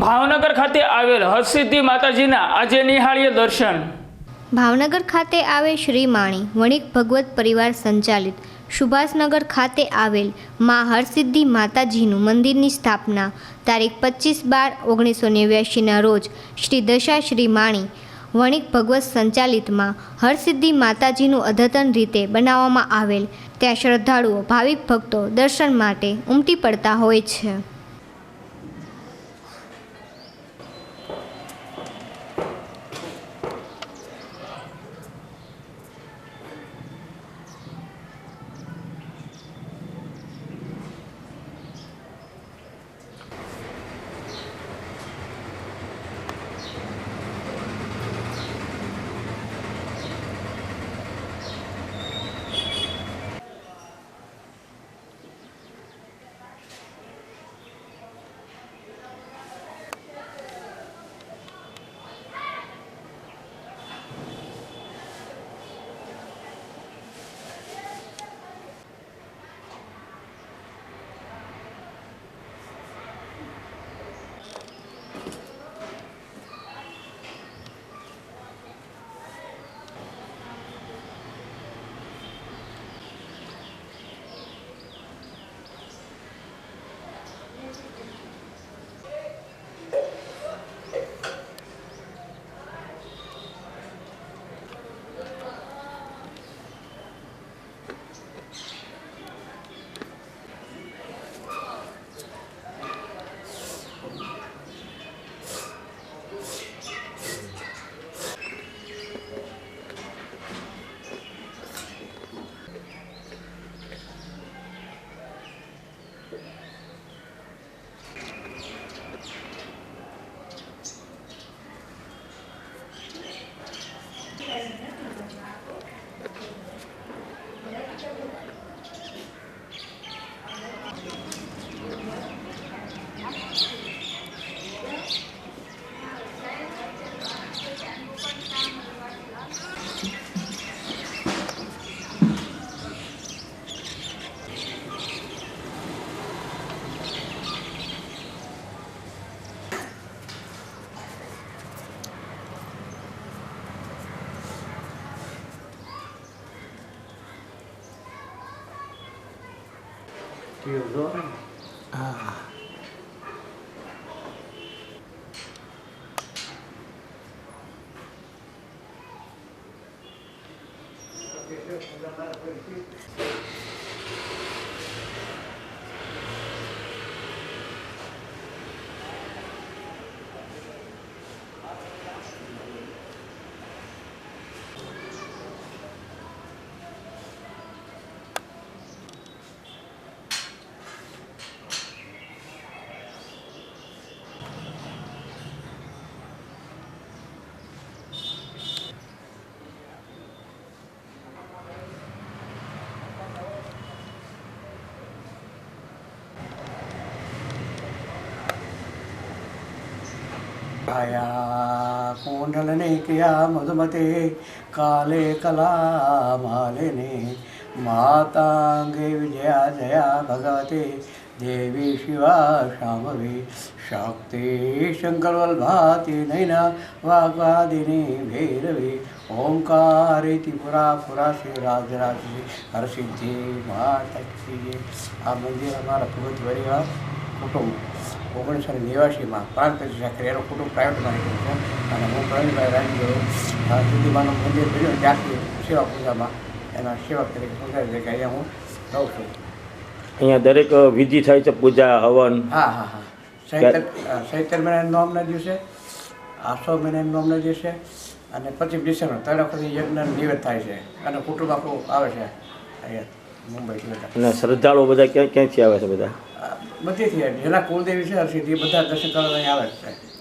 ભાવનગર ખાતે આવેલ હરસિદ્ધિ માતાજીના આજે નિહાળીએ દર્શન. ભાવનગર ખાતે આવે શ્રી માણી વણિક ભગવત પરિવાર સંચાલિત સુભાષનગર ખાતે આવેલ મા હરસિદ્ધિ માતાજીનું મંદિરની સ્થાપના તારીખ પચીસ બાર ઓગણીસો નેવ્યાસીના રોજ શ્રી દશા શ્રી માણી વણિક ભગવત સંચાલિતમાં હરસિદ્ધિ માતાજીનું અદ્યતન રીતે બનાવવામાં આવેલ. ત્યાં શ્રદ્ધાળુઓ, ભાવિક ભક્તો દર્શન માટે ઉમટી પડતા હોય છે. Thank you. E os homens? Ah. છાયા કુંડલની ક્રિયા મધુમતે કાલે કલા માલિની માતાંગે વિજયા જયા ભગવતે દેવી શિવા શાંભવી શક્તિ શંકરવલ્ભાતિ નૈના વાગ્વાદિની ભૈરવી ઓમકારી ત્રિપુરા પુરા શ્રી રાજરાજી હરસિદ્ધિ માતા આ મંદિર અમારા ભગત પરિવાર કુટુંબ ઓગણીસો ને નેવાસીમાં પ્રાંત પ્રતિષ્ઠા કરી. એનો કુટુંબ પ્રાઇવેટમાં નીકળ્યો છે અને હું પ્રવીણભાઈ રાજગીરો સુધીમાનું મંદિર બન્યું. ત્યાંથી સેવા પૂજામાં એના સેવક તરીકે પૂજારી તરીકે અહીંયા હું રહું છું. અહીંયા દરેક વિધિ થાય છે પૂજા હવન. હા હા હા. સૈતર સૈતર મહિનાના નોમના દિવસે આસો મહિનાના નોમના દિવસે અને પચીસ ડિસેમ્બર ત્રણ વખત યજ્ઞ નિવેદ થાય છે. અને કુટુંબ આખું આવે છે. અહીંયા મુંબઈ અને શ્રદ્ધાળુઓ બધા ક્યાં ક્યાંથી આવે છે બધા? બધીથી. જેના કુલદેવી છે હરસિદ્ધિ બધા દર્શન કરવા અહીંયા આવે છે